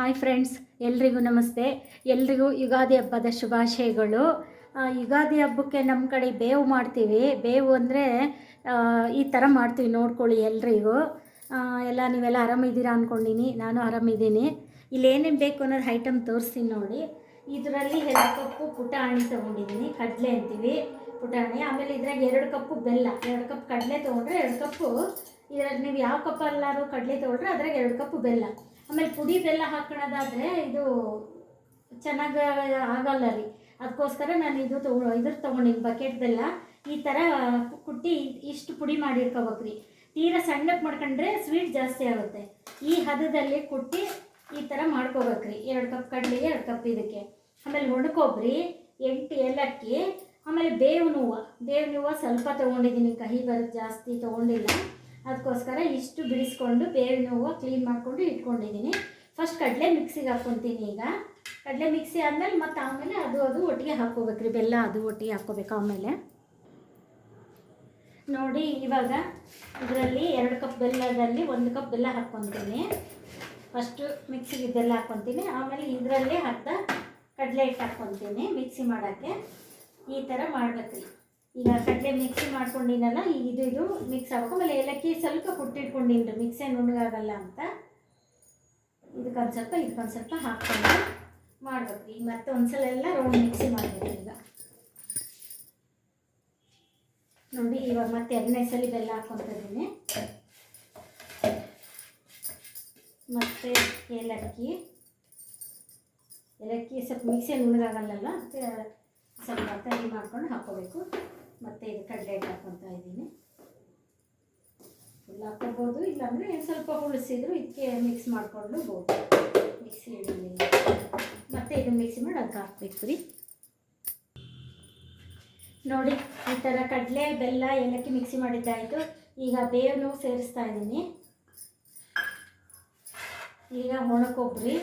Hi friends, ಎಲ್ರಿಗೂ ನಮಸ್ತೆ. ಎಲ್ರಿಗೂ ಯುಗಾದಿ ಹಬ್ಬದ ಶುಭಾಶಯಗಳು. ಯುಗಾದಿ ಹಬ್ಬಕ್ಕೆ ನಮ್ಮ ಕಡೆ ಬೇವು ಮಾಡ್ತೀವಿ. ಬೇವು ಅಂದರೆ ಈ ಥರ ಮಾಡ್ತೀವಿ ನೋಡ್ಕೊಳ್ಳಿ ಎಲ್ರಿಗೂ. ಎಲ್ಲ ನೀವೆಲ್ಲ ಆರಾಮಿದ್ದೀರಾ ಅಂದ್ಕೊಂಡಿನಿ ನಾನು ಆರಾಮಿದ್ದೀನಿ. ಇಲ್ಲಿ ಏನೇನು ಬೇಕು ಅನ್ನೋದು ಐಟಮ್ ತೋರಿಸ್ತೀನಿ ನೋಡಿ. ಇದರಲ್ಲಿ ಎರಡು ಕಪ್ಪು ಪುಟಾಣಿ ತೊಗೊಂಡಿದ್ದೀನಿ. ಕಡಲೆ ಅಂತೀವಿ, ಪುಟಾಣಿ. ಆಮೇಲೆ ಇದ್ರಾಗ ಎರಡು ಕಪ್ಪು ಬೆಲ್ಲ. ಎರಡು ಕಪ್ ಕಡಲೆ ತೊಗೊಂಡ್ರೆ ಎರಡು ಕಪ್ಪು. ಇದರಲ್ಲಿ ನೀವು ಯಾವ ಕಪ್ಪಲ್ಲಾರು ಕಡಲೆ ತೊಗೊಂಡ್ರೆ ಅದ್ರಾಗ ಎರಡು ಕಪ್ಪು ಬೆಲ್ಲ. ಆಮೇಲೆ ಪುಡಿ ಬೆಲ್ಲ ಹಾಕೋಣದಾದರೆ ಇದು ಚೆನ್ನಾಗಿ ಆಗಲ್ಲ ರೀ. ಅದಕ್ಕೋಸ್ಕರ ನಾನು ಇದು ತಗೊ ಇದ್ರ ತೊಗೊಂಡಿನಿ ಬಕೆಟ್ ಬೆಲ್ಲ, ಈ ಥರ ಕುಟ್ಟಿ ಇಷ್ಟು ಪುಡಿ ಮಾಡಿರ್ಕೋಬೇಕು ರೀ. ತೀರಾ ಸಣ್ಣಕ್ಕೆ ಮಾಡ್ಕೊಂಡ್ರೆ ಸ್ವೀಟ್ ಜಾಸ್ತಿ ಆಗುತ್ತೆ. ಈ ಹದದಲ್ಲಿ ಕುಟ್ಟಿ ಈ ಥರ ಮಾಡ್ಕೋಬೇಕ್ರಿ ಎರಡು ಕಪ್ ಕಡಲೆಗೆ ಎರಡು ಕಪ್ ಇದಕ್ಕೆ. ಆಮೇಲೆ ಒಣಕೊಬ್ಬರಿ ಎಂಟು ಏಲಕ್ಕಿ, ಆಮೇಲೆ ಬೇವಿನ ಹೂವು. ಬೇವಿನ ಹೂವು ಸ್ವಲ್ಪ ತೊಗೊಂಡಿದ್ದೀನಿ ಕಹಿ ಬರೋದು ಜಾಸ್ತಿ ತೊಗೊಂಡಿಲ್ಲ. ಅದಕ್ಕೋಸ್ಕರ ಇಷ್ಟು ಬಿಡಿಸ್ಕೊಂಡು ಬೇವಿನ ಹೂವು ಕ್ಲೀನ್ ಮಾಡಿಕೊಂಡು ಇಟ್ಕೊಂಡಿದ್ದೀನಿ. ಫಸ್ಟ್ ಕಡಲೆ ಮಿಕ್ಸಿಗೆ ಹಾಕ್ಕೊತೀನಿ ಈಗ. ಕಡಲೆ ಮಿಕ್ಸಿ ಆದಮೇಲೆ ಮತ್ತು ಆಮೇಲೆ ಅದು ಅದು ಒಟ್ಟಿಗೆ ಹಾಕ್ಕೋಬೇಕ್ರಿ. ಬೆಲ್ಲ ಅದು ಒಟ್ಟಿಗೆ ಹಾಕ್ಕೋಬೇಕು ಆಮೇಲೆ. ನೋಡಿ, ಇವಾಗ ಇದರಲ್ಲಿ ಎರಡು ಕಪ್ ಬೆಲ್ಲದಲ್ಲಿ ಒಂದು ಕಪ್ ಬೆಲ್ಲ ಹಾಕ್ಕೊತೀನಿ. ಫಸ್ಟು ಮಿಕ್ಸಿಗೆ ಬೆಲ್ಲ ಹಾಕ್ಕೊತೀನಿ. ಆಮೇಲೆ ಇದರಲ್ಲಿ ಅರ್ಧ ಕಡಲೆ ಹಿಟ್ಟು ಹಾಕ್ಕೊತೀನಿ ಮಿಕ್ಸಿ ಮಾಡೋಕ್ಕೆ. ಈ ಥರ ಮಾಡ್ಬೇಕ್ರಿ. ಈಗ ಕಡಲೆ ಮಿಕ್ಸಿ ಮಾಡ್ಕೊಂಡಿನಲ್ಲ ಈಗ ಇದು ಇದು ಮಿಕ್ಸ್ ಆಗಬೇಕು ಆಮೇಲೆ ಏಲಕ್ಕಿ ಸ್ವಲ್ಪ ಕುಟ್ಟಿಟ್ಕೊಂಡಿನಿ ಮಿಕ್ಸೇ ನುಣ್ಣಗಾಗಲ್ಲ ಅಂತ. ಇದಕ್ಕೊಂದು ಸ್ವಲ್ಪ ಇದಕ್ಕೊಂದು ಸ್ವಲ್ಪ ಹಾಕ್ಕೊಂಡು ಮಾಡ್ಬೇಕು. ಈಗ ಮತ್ತೆ ಒಂದ್ಸಲ ಎಲ್ಲ ರೌಂಡ್ ಮಿಕ್ಸಿ ಮಾಡಬೇಕು ಈಗ. ನೋಡಿ, ಇವಾಗ ಮತ್ತೆ ಎರಡನೇ ಸಲ ಬೆಲ್ಲ ಹಾಕ್ಕೊತಿದ್ದೀನಿ ಮತ್ತು ಏಲಕ್ಕಿ. ಏಲಕ್ಕಿ ಸ್ವಲ್ಪ ಮಿಕ್ಸಿ ನುಣ್ಣಗಾಗಲ್ಲ ಸ್ವಲ್ಪ ತರಿ ಮಾಡ್ಕೊಂಡು ಹಾಕ್ಕೋಬೇಕು. ಮತ್ತು ಇದು ಕಡಲೆ ಇದೀನಿ ಇದ್ದೀನಿ. ಫುಲ್ ಹಾಕ್ಕೋಬೋದು ಇಲ್ಲಾಂದರೆ ಸ್ವಲ್ಪ ಉಳಿಸಿದ್ರು ಇದಕ್ಕೆ ಮಿಕ್ಸ್ ಮಾಡಿಕೊಂಡು ಬೋದು ಮಿಕ್ಸಿ ಮತ್ತೆ ಮತ್ತು ಇದು ಮಿಕ್ಸಿ ಮಾಡಿ ಅದಕ್ಕೆ ಹಾಕ್ಬೇಕು ರೀ ನೋಡಿ, ಈ ಥರ ಕಡಲೆ, ಬೆಲ್ಲ ಏಲಕ್ಕಿ ಮಿಕ್ಸಿ ಮಾಡಿದ್ದಾಯಿತು. ಈಗ ಬೇವನು ಸೇರಿಸ್ತಾ ಇದ್ದೀನಿ. ಈಗ ಒಣಕೊಬ್ಬರಿ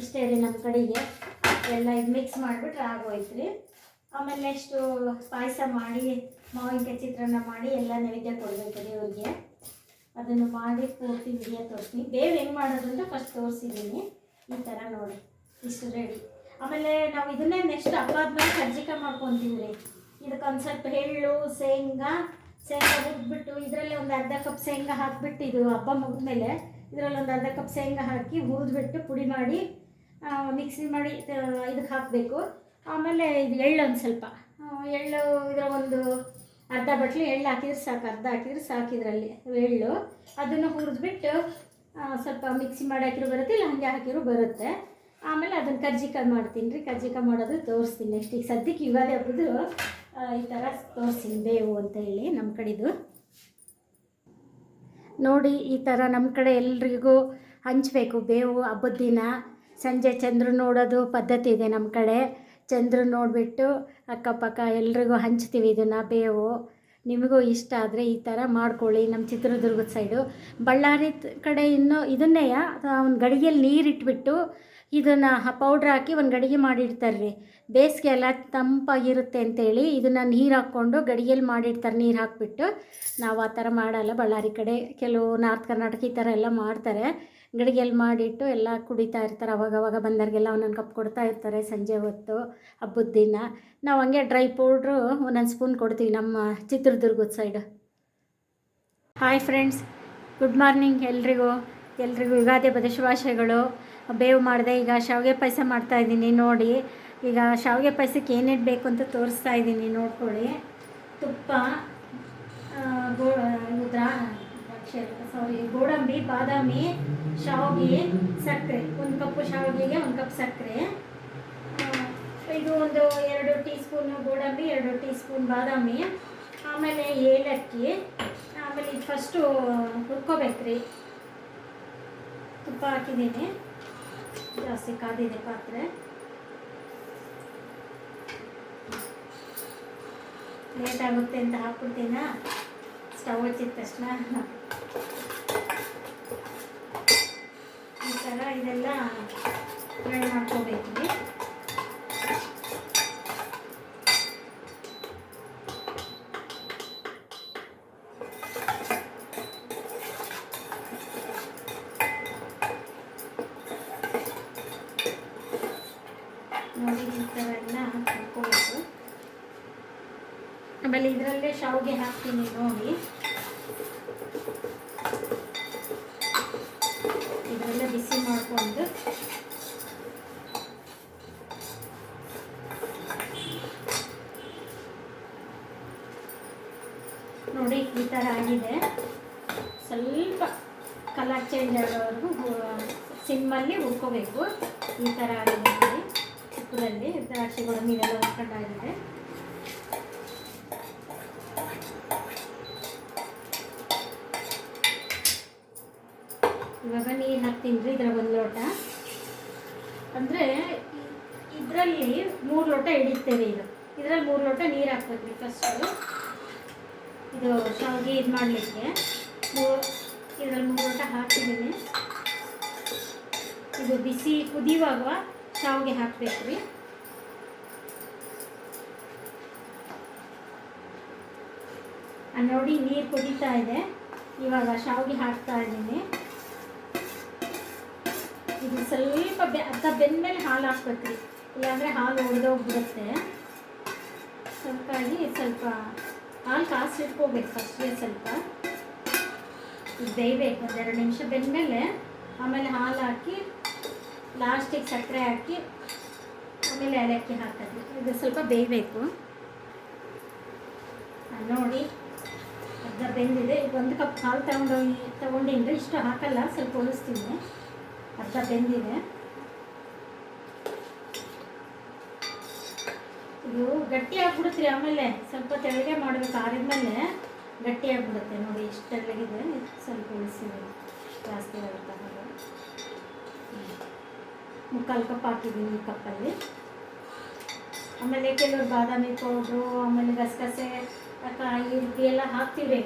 ಇಷ್ಟೇ ರೀ ನಮ್ಮ ಕಡೆಗೆ. ಎಲ್ಲ ಇದು ಮಿಕ್ಸ್ ಮಾಡಿಬಿಟ್ರೆ ಆಗೋಯ್ತು ರೀ ಆಮೇಲೆ ನೆಕ್ಸ್ಟು ಪಾಯಸ ಮಾಡಿ, ಮಾವಿನಕಾಯಿ ಚಿತ್ರಾನ್ನ ಮಾಡಿ ಎಲ್ಲ ನೈವೇದ್ಯ ಕೊಡಬೇಕು ದೇವ್ರಿಗೆ. ಅದನ್ನು ಮಾಡಿ ಪೂರ್ತಿ ವಿಡಿಯೋ ತೋರಿಸ್ತೀನಿ. ಬೇವು ಹೆಂಗೆ ಮಾಡೋದು ಅಂತ ಫಸ್ಟ್ ತೋರಿಸಿದ್ದೀನಿ. ಈ ಥರ ನೋಡಿ, ಇಷ್ಟು ರೆಡಿ ಆಮೇಲೆ ನಾವು ಇದನ್ನೇ ನೆಕ್ಸ್ಟ್ ಹಬ್ಬದ ಮೇಲೆ ಕರ್ಜಿಕಾಯಿ ಮಾಡ್ಕೊತೀವಿ ರೀ ಇದಕ್ಕೊಂದು ಸ್ವಲ್ಪ ಎಳ್ಳು, ಶೇಂಗಾ ಶೇಂಗಾ ಹುರಿದ್ಬಿಟ್ಟು ಇದರಲ್ಲಿ ಒಂದು ಅರ್ಧ ಕಪ್ ಶೇಂಗಾ ಹಾಕಿಬಿಟ್ಟು ಇದು ಹಬ್ಬ ಮುಗಿದ್ಮೇಲೆ ಇದರಲ್ಲಿ ಒಂದು ಅರ್ಧ ಕಪ್ ಶೇಂಗಾ ಹಾಕಿ ಹುರಿದ್ಬಿಟ್ಟು ಪುಡಿ ಮಾಡಿ ಮಿಕ್ಸಿ ಮಾಡಿ ಇದಕ್ಕೆ ಹಾಕಬೇಕು. ಆಮೇಲೆ ಇದು ಎಳ್ಳು ಒಂದು ಸ್ವಲ್ಪ. ಎಳ್ಳು ಇದರ ಒಂದು ಅರ್ಧ ಬಟ್ಲು ಎಳ್ಳು ಹಾಕಿದ್ರೆ ಸಾಕು, ಅರ್ಧ ಹಾಕಿದ್ರೆ ಸಾಕು ಇದರಲ್ಲಿ ಎಳ್ಳು. ಅದನ್ನು ಹುರಿದ್ಬಿಟ್ಟು ಸ್ವಲ್ಪ ಮಿಕ್ಸಿ ಮಾಡಿ ಹಾಕಿರೋ ಬರುತ್ತೆ, ಇಲ್ಲ ಹಾಗೆ ಹಾಕಿರೋ ಬರುತ್ತೆ. ಆಮೇಲೆ ಅದನ್ನು ಕರ್ಜಿಕಾಯಿ ಮಾಡ್ತೀನಿ ರೀ, ಕರ್ಜಿಕಾಯಿ ಮಾಡೋದು ತೋರಿಸ್ತೀನಿ ನೆಕ್ಸ್ಟ್. ಈಗ ಸದ್ಯಕ್ಕೆ ಯುಗಾದಿ ಹಬ್ಬದು ಈ ಥರ ತೋರಿಸ್ತೀನಿ ಬೇವು ಅಂತ ಹೇಳಿ ನಮ್ಮ ಕಡೆದು. ನೋಡಿ, ಈ ಥರ ನಮ್ಮ ಕಡೆ ಎಲ್ರಿಗೂ ಹಂಚಬೇಕು ಬೇವು ಹಬ್ಬದ ದಿನ. ಸಂಜೆ ಚಂದ್ರ ನೋಡೋದು ಪದ್ಧತಿ ಇದೆ ನಮ್ಮ ಕಡೆ. ಚಂದ್ರ ನೋಡಿಬಿಟ್ಟು, ಅಕ್ಕಪಕ್ಕ, ಎಲ್ರಿಗೂ ಹಂಚ್ತೀವಿ ಇದನ್ನು, ಬೇವು. ನಿಮಗೂ ಇಷ್ಟ ಆದರೆ ಈ ಥರ ಮಾಡ್ಕೊಳ್ಳಿ ನಮ್ಮ ಚಿತ್ರದುರ್ಗದ ಸೈಡು. ಬಳ್ಳಾರಿ ಕಡೆ ಇನ್ನೂ ಇದನ್ನೇ ಒಂದು ಗಡಿಗೆಯಲ್ಲಿ ನೀರು ಇಟ್ಬಿಟ್ಟು ಇದನ್ನು ಪೌಡ್ರ್ ಹಾಕಿ ಒಂದು ಗಡಿಗೆ ಮಾಡಿಡ್ತಾರೆ ರೀ ಬೇಸಿಗೆ ಎಲ್ಲ ತಂಪಾಗಿರುತ್ತೆ ಅಂತೇಳಿ ಇದನ್ನು ನೀರು ಹಾಕ್ಕೊಂಡು ಗಡಿಗೆಯಲ್ಲಿ ಮಾಡಿಡ್ತಾರೆ ನೀರು ಹಾಕಿಬಿಟ್ಟು. ನಾವು ಆ ಥರ ಮಾಡಲ್ಲ. ಬಳ್ಳಾರಿ ಕಡೆ ಕೆಲವು ನಾರ್ತ್ ಕರ್ನಾಟಕ ಈ ಥರ ಎಲ್ಲ ಮಾಡ್ತಾರೆ. ಗಡಿಗೆಯಲ್ಲಿ ಮಾಡಿಟ್ಟು ಎಲ್ಲ ಕುಡಿತಾ ಇರ್ತಾರೆ. ಅವಾಗ ಅವಾಗ ಬಂದವ್ರಿಗೆಲ್ಲ ಒಂದೊಂದು ಕಪ್ ಕೊಡ್ತಾ ಇರ್ತಾರೆ ಸಂಜೆ ಹೊತ್ತು ಹಬ್ಬದ ದಿನ. ನಾವು ಹಂಗೆ ಡ್ರೈ ಪೌಡ್ರು ಒಂದೊಂದು ಸ್ಪೂನ್ ಕೊಡ್ತೀವಿ ನಮ್ಮ ಚಿತ್ರದುರ್ಗದ side hi friends good morning ಎಲ್ರಿಗೂ. ಎಲ್ರಿಗೂ ಯುಗಾದಿ ಹಬ್ಬದ ಬೇವು ಮಾಡಿದೆ, ಈಗ ಶಾವಿಗೆ ಪಾಯಸ ಮಾಡ್ತಾಯಿದ್ದೀನಿ ನೋಡಿ, ಈಗ ಶಾವಿಗೆ ಪಾಯಸಕ್ಕೆ ಏನೇನು ಬೇಕು ಅಂತ ತೋರಿಸ್ತಾ ಇದ್ದೀನಿ. ನೋಡ್ಕೊಳ್ಳಿ. ತುಪ್ಪ ಗೋ ದ್ರಾ ಸಾರಿ ಗೋಡಂಬಿ, ಬಾದಾಮಿ, ಶಾವಿಗೆ ಸಕ್ಕರೆ. ಒಂದು ಕಪ್ಪು ಶಾವಿಗೆಗೆ ಒಂದು ಕಪ್ ಸಕ್ಕರೆ. ಇದು ಒಂದು ಎರಡು ಟೀ ಸ್ಪೂನು ಗೋಡಂಬಿ, ಎರಡು ಟೀ ಸ್ಪೂನ್ ಬಾದಾಮಿ, ಆಮೇಲೆ ಏಲಕ್ಕಿ. ಆಮೇಲೆ ಇದು ಫಸ್ಟು ಹುರ್ಕೋಬೇಕ್ರಿ. ತುಪ್ಪ ಹಾಕಿದ್ದೀನಿ. ಜಾಸ್ತಿ ಕಾದಿದೆ ಪಾತ್ರೆ. ಲೇಟ್ ಆಗುತ್ತೆ ಅಂತ ಹಾಕ್ಬಿಡ್ತೀನ? ಸ್ಟವ್ ಹಚ್ಚಿದ ತಕ್ಷಣ. ಥರ ಇದೆಲ್ಲ ಫ್ರೈ ಮಾಡ್ಕೋಬೇಕಿದೆ. ನೋಡಿ ಈ ಥರ ಎಲ್ಲ ಮಾಡ್ಕೋಬೇಕು. ಆಮೇಲೆ ಇದರಲ್ಲೇ ಶಾವಿಗೆ ಹಾಕ್ತೀನಿ ನೋಡಿ. ನೋಡಿ ಈ ಥರ ಆಗಿದೆ. ಸ್ವಲ್ಪ ಕಲರ್ ಚೇಂಜ್ ಆಗೋವರೆಗೂ ಸಿಮ್ಮಲ್ಲಿ ಹುರ್ಕೋಬೇಕು. ಈ ಥರ ಆಗಿದೆ ನೋಡಿ. ತುಪ್ಪದಲ್ಲಿ ದ್ರಾಕ್ಷಿ ನೀರೆಲ್ಲ ಹುರ್ಕೊಂಡಾಗಿದೆ. ಇವಾಗ ನೀರು ಹಾಕ್ತೀನಿ ಇದರ ಒಂದು ಲೋಟ. ಅಂದರೆ ಇದರಲ್ಲಿ ಮೂರು ಲೋಟ ಹಿಡಿತೇವೆ ಇದು ಇದರಲ್ಲಿ ಮೂರು ಲೋಟ ನೀರು ಹಾಕ್ಬೇಕು ಫಸ್ಟು ಇದು ಶಾವಿಗೆ ಇದು ಮಾಡಲಿಕ್ಕೆ. ಇದರಲ್ಲಿ ಮೂರು ಲೋಟ ಹಾಕಿದ್ದೀನಿ. ಇದು ಬಿಸಿ ಕುದಿಯುವಾಗ ಶಾವಿಗೆ ಹಾಕಬೇಕು ರೀ. ನೋಡಿ ನೀರು ಕುದೀತಾ ಇದೆ. ಇವಾಗ ಶಾವಿಗೆ ಹಾಕ್ತಾ ಇದ್ದೀನಿ. ಇದು ಸ್ವಲ್ಪ ಬೆ, ಅರ್ಧ ಬೆಂದ್ಮೇಲೆ ಹಾಲು ಹಾಕ್ಬೇಕ್ರಿ ಇಲ್ಲಾಂದರೆ ಹಾಲು ಒಡೆದೋಗ್ಬಿಡುತ್ತೆ ಸ್ವಲ್ಪಾಗಿ ಸ್ವಲ್ಪ ಹಾಲು ಕಾಸಿಟ್ಕೋಬೇಕು ಫಸ್ಟ್ಗೆ ಸ್ವಲ್ಪ. ಬೇಯಬೇಕು ಎರಡು ನಿಮಿಷ ಬೆಂದಮೇಲೆ ಆಮೇಲೆ ಹಾಲು ಹಾಕಿ ಲಾಸ್ಟಿಗೆ ಸಕ್ಕರೆ ಹಾಕಿ, ಆಮೇಲೆ ಏಲಕ್ಕಿ ಹಾಕೋದು ಇದು ಸ್ವಲ್ಪ ಬೇಯಬೇಕು ನೋಡಿ, ಅರ್ಧ ಬೆಂದಿದೆ. ಈಗ ಒಂದು ಕಪ್ ಹಾಲು ತಗೊಂಡೋಗಿ ತೊಗೊಂಡಿನ್ರಿ. ಇಷ್ಟು ಹಾಕಲ್ಲ, ಸ್ವಲ್ಪ ಉಳಿಸ್ತೀನಿ ಅರ್ಧ ಬೆಂದಿದೆ. ಇದು ಗಟ್ಟಿ ಆಗ್ಬಿಡುತ್ತೆ ರೀ ಆಮೇಲೆ ಸ್ವಲ್ಪ ತೆಳಗೆ ಮಾಡಬೇಕು, ಆರಿದ್ಮೇಲೆ ಗಟ್ಟಿ ಆಗ್ಬಿಡುತ್ತೆ ನೋಡಿ ಇಷ್ಟೆಲ್ಲಗಿದೆ ಸ್ವಲ್ಪ ಉಳಿಸಿ ಜಾಸ್ತಿ ಆಗುತ್ತೆ ಹಾಗೆ. ಮುಕ್ಕಾಲು ಕಪ್ ಹಾಕಿದ್ದೀನಿ ಈ ಕಪ್ಪಲ್ಲಿ. ಆಮೇಲೆ ಕೆಲವರು ಬಾದಾಮಿ ಪೌಡ್ರು, ಆಮೇಲೆ ಗಸಗಸೆ ಕಾಯಿ ರೀತಿ ಎಲ್ಲ ಹಾಕ್ತೀವಿ.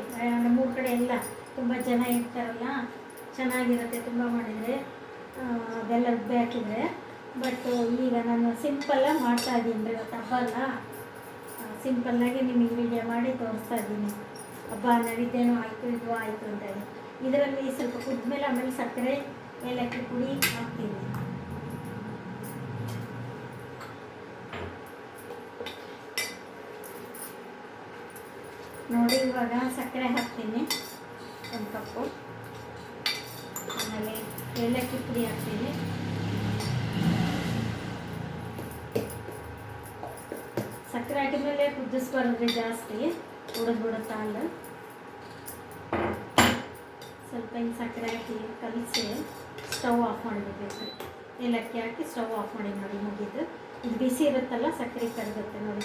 ನಮ್ಮೂರ ಕಡೆ ಎಲ್ಲ ತುಂಬ ಜನ ಇರ್ತಾರಲ್ಲ, ಚೆನ್ನಾಗಿರುತ್ತೆ, ತುಂಬ ಮಾಡಿದರೆ. ಅದೆಲ್ಲ ರುಬ್ಬಿ ಹಾಕಿದರೆ. ಬಟ್ ಈಗ ನಾನು ಸಿಂಪಲ್ಲಾಗಿ ಮಾಡ್ತಾ ಇದ್ದೀನಿ ರೀ ಇವತ್ತು ಹಬ್ಬ ಅಲ್ಲ. ಸಿಂಪಲ್ಲಾಗಿ ನಿಮಗೆ ವಿಡಿಯೋ ಮಾಡಿ ತೋರಿಸ್ತಾ ಇದ್ದೀನಿ. ಹಬ್ಬ ನಡೀತೇನೋ ಆಯಿತು, ಇದು ಆಯಿತು ಅಂತ ಹೇಳಿ ಇದರಲ್ಲಿ ಸ್ವಲ್ಪ ಕುದ್ಮೇಲೆ ಆಮೇಲೆ ಸಕ್ಕರೆ, ಏಲಕ್ಕಿ ಪುಡಿ ಹಾಕ್ತೀನಿ. ನೋಡಿ, ಇವಾಗ ಸಕ್ಕರೆ ಹಾಕ್ತೀನಿ. ಒಂದು ಕಪ್ಪು. ಆಮೇಲೆ ಏಲಕ್ಕಿ ಪುಡಿ ಹಾಕ್ತೀನಿ. ಸಕ್ಕರೆ ಹಾಕಿದ್ಮೇಲೆ ಕುದಿಸ್ಬಾರ್ದು ಜಾಸ್ತಿ. ಉಳಿದ್ಬಿಡುತ್ತೆ ಸ್ವಲ್ಪ ಹಿಂಗೆ ಸಕ್ಕರೆ ಹಾಕಿ ಕಲಸಿ ಸ್ಟವ್ ಆಫ್ ಮಾಡಬೇಕು. ಏಲಕ್ಕಿ ಹಾಕಿ ಸ್ಟವ್ ಆಫ್ ಮಾಡಿ ನೋಡಿ ಮುಗಿದು. ಇದು ಬಿಸಿ ಇರುತ್ತಲ್ಲ, ಸಕ್ಕರೆ ಕರಗುತ್ತೆ ನೋಡಿ.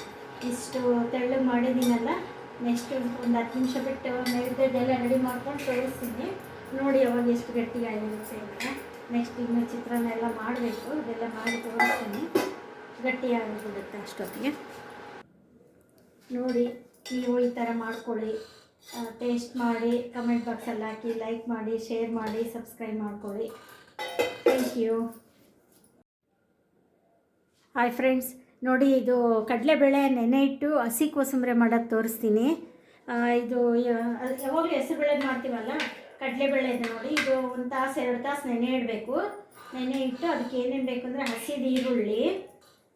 ಇಷ್ಟು ತೆಳ್ಳಗೆ ಮಾಡಿದ್ದೀನಲ್ಲ ನೆಕ್ಸ್ಟ್ ಒಂದು ಹತ್ತು ನಿಮಿಷ ಬಿಟ್ಟು ನೈವೇದ್ಯದೆಲ್ಲ ರೆಡಿ ಮಾಡ್ಕೊಂಡು ತೋರಿಸ್ತೀನಿ ನೋಡಿ ಅವಾಗ ಎಷ್ಟು ಗಟ್ಟಿಯಾಗಿರುತ್ತೆ ಅಂತ. ನೆಕ್ಸ್ಟ್ ಇನ್ನು ಚಿತ್ರಾನ್ನ ಎಲ್ಲ ಮಾಡಬೇಕು. ಇದೆಲ್ಲ ಮಾಡಿ ತೋರಿಸ್ತೀನಿ ಗಟ್ಟಿಯಾಗಿಬಿಡುತ್ತೆ ಅಷ್ಟೊತ್ತಿಗೆ. ನೋಡಿ, ನೀವು ಈ ಥರ ಮಾಡ್ಕೊಳ್ಳಿ. ಟೇಸ್ಟ್ ಮಾಡಿ ಕಮೆಂಟ್ ಬಾಕ್ಸಲ್ಲಿ ಹಾಕಿ ಲೈಕ್ ಮಾಡಿ ಶೇರ್ ಮಾಡಿ ಸಬ್ಸ್ಕ್ರೈಬ್ ಮಾಡ್ಕೊಳ್ಳಿ. ಥ್ಯಾಂಕ್ ಯು ಹಾಯ್ ಫ್ರೆಂಡ್ಸ್ ನೋಡಿ, ಇದು ಕಡಲೆಬೇಳೆ ನೆನೆ ಇಟ್ಟು ಹಸಿ ಕೋಸಂಬರಿ ಮಾಡೋದು ತೋರಿಸ್ತೀನಿ. ಇದು ಯಾವಾಗಲೂ ಹೆಸರು ಯಾವಾಗಲೂ ಹೆಸರುಬೇಳೆ ಮಾಡ್ತೀವಲ್ಲ? ಕಡಲೆಬೇಳೆ ಇದೆ ನೋಡಿ. ಇದು ಒಂದು ತಾಸು, ಎರಡು ತಾಸು ನೆನೆ ಇಡಬೇಕು. ನೆನೆ ಇಟ್ಟು ಅದಕ್ಕೆ ಏನೇನು ಬೇಕು ಅಂದರೆ ಹಸಿದು ಈರುಳ್ಳಿ,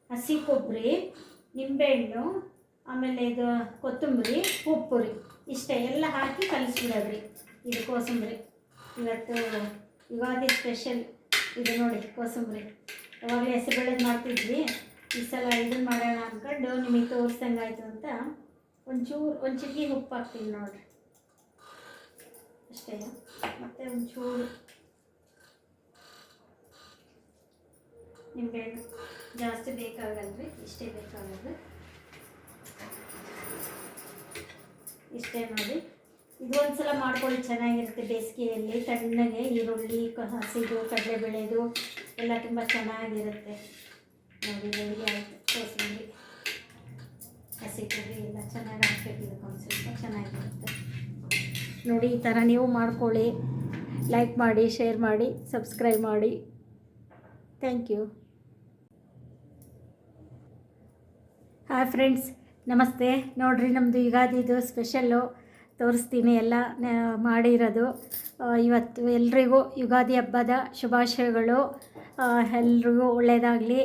ಹಸಿ ಕೊಬ್ಬರಿ, ನಿಂಬೆಹಣ್ಣು ಆಮೇಲೆ ಇದು ಕೊತ್ತಂಬರಿ ಉಪ್ಪು ರೀ ಇಷ್ಟೇ ಎಲ್ಲ ಹಾಕಿ ಕಲಿಸ್ಬಿಡೋದ್ರಿ. ಇದು ಕೋಸಂಬರಿ. ಇವತ್ತು ಯುಗಾದಿ ಸ್ಪೆಷಲ್ ಇದು ನೋಡಿ ಕೋಸಂಬರಿ. ಯಾವಾಗಲೂ ಹೆಸರುಬೇಳೆದು ಮಾಡ್ತಿದ್ವಿ. ಈ ಸಲ ಇದನ್ನು ಮಾಡೋಣ ಅಂದ್ಕೊಂಡು ನಿಮಗೆ ತೋರಿಸ್ದಂಗಾಯ್ತು ಅಂತ ಒಂಚೂರು ಒಂದು ಚಿಕ್ಕಿ ಉಪ್ಪು ಹಾಕ್ತೀವಿ ನೋಡಿರಿ. ಅಷ್ಟೇ, ಮತ್ತು ಒಂಚೂರು ನಿಮಗೆ ಜಾಸ್ತಿ ಬೇಕಾಗಲ್ರಿ, ಇಷ್ಟೇ ಬೇಕಾಗೋದು ಇಷ್ಟೇ ನೋಡಿ. ಇದು ಒಂದ್ಸಲ ಮಾಡ್ಕೊಳ್ಳಿ, ಚೆನ್ನಾಗಿರುತ್ತೆ ಬೇಸಿಗೆಯಲ್ಲಿ. ತಣ್ಣಗೆ ಈರುಳ್ಳಿ ಹಸಿದು ಕಡಲೆ ಬೆಳೆದು ಎಲ್ಲ ತುಂಬ ಚೆನ್ನಾಗಿರುತ್ತೆ. ನೋಡಿ ರೆಡಿ ಆಯಿತು. ಕೋಸಂಬರಿ, ಹಸಿ ಎಲ್ಲ ಚೆನ್ನಾಗಿ ಹಾಕಬೇಕು. ಇದಕ್ಕೆ ಚೆನ್ನಾಗಿರುತ್ತೆ. ನೋಡಿ, ಈ ಥರ ನೀವು ಮಾಡ್ಕೊಳ್ಳಿ. ಲೈಕ್ ಮಾಡಿ ಶೇರ್ ಮಾಡಿ ಸಬ್ಸ್ಕ್ರೈಬ್ ಮಾಡಿ. ಥ್ಯಾಂಕ್ ಯು ಹಾಯ್ ಫ್ರೆಂಡ್ಸ್ ನಮಸ್ತೆ. ನೋಡಿರಿ ನಮ್ಮದು ಯುಗಾದಿದು ಸ್ಪೆಷಲ್ಲು. ತೋರಿಸ್ತೀನಿ ಎಲ್ಲ ಮಾಡಿರೋದು. ಇವತ್ತು ಎಲ್ರಿಗೂ ಯುಗಾದಿ ಹಬ್ಬದ ಶುಭಾಶಯಗಳು. ಎಲ್ರಿಗೂ ಒಳ್ಳೆಯದಾಗಲಿ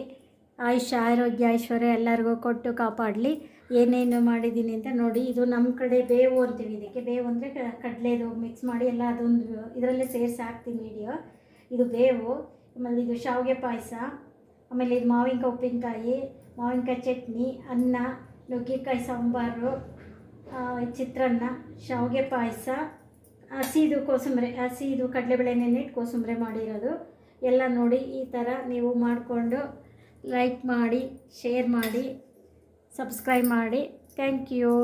ಆಯುಷ್ಯ, ಆರೋಗ್ಯ, ಐಶ್ವರ್ಯ ಎಲ್ಲರಿಗೂ ಕೊಟ್ಟು ಕಾಪಾಡಲಿ. ಏನೇನು ಮಾಡಿದ್ದೀನಿ ಅಂತ ನೋಡಿ, ಇದು ನಮ್ಮ ಕಡೆ ಬೇವು ಅಂತೀವಿ ಇದಕ್ಕೆ ಬೇವು ಅಂದರೆ ಕಡಲೆದು ಮಿಕ್ಸ್ ಮಾಡಿ ಎಲ್ಲ ಅದೊಂದು ಇದರಲ್ಲೇ ಸೇರಿಸಿ ಹಾಕ್ತೀನಿ ವಿಡಿಯೋ ಇದು ಬೇವು, ಆಮೇಲೆ ಇದು ಶಾವಿಗೆ ಪಾಯಸ, ಆಮೇಲೆ ಇದು ಮಾವಿನಕಾಯಿ ಉಪ್ಪಿನಕಾಯಿ, ಮಾವಿನಕಾಯಿ ಚಟ್ನಿ, ಅನ್ನ ನುಗ್ಗೆಕಾಯಿ, ಸಾಂಬಾರು ಚಿತ್ರಾನ್ನ, ಶಾವಿಗೆ ಪಾಯಸ, ಹಸಿದು ಕೋಸಂಬರಿ, ಹಸಿದು ಕಡಲೆಬೇಳೆ ನೆನೆಟ್ಟು ಕೋಸಂಬರಿ ಮಾಡಿರೋದು. ಎಲ್ಲ ನೋಡಿ ಈ ಥರ ನೀವು ಮಾಡಿಕೊಂಡು ಲೈಕ್ ಮಾಡಿ, ಶೇರ್ ಮಾಡಿ, ಸಬ್ಸ್ಕ್ರೈಬ್ ಮಾಡಿ. Thank you.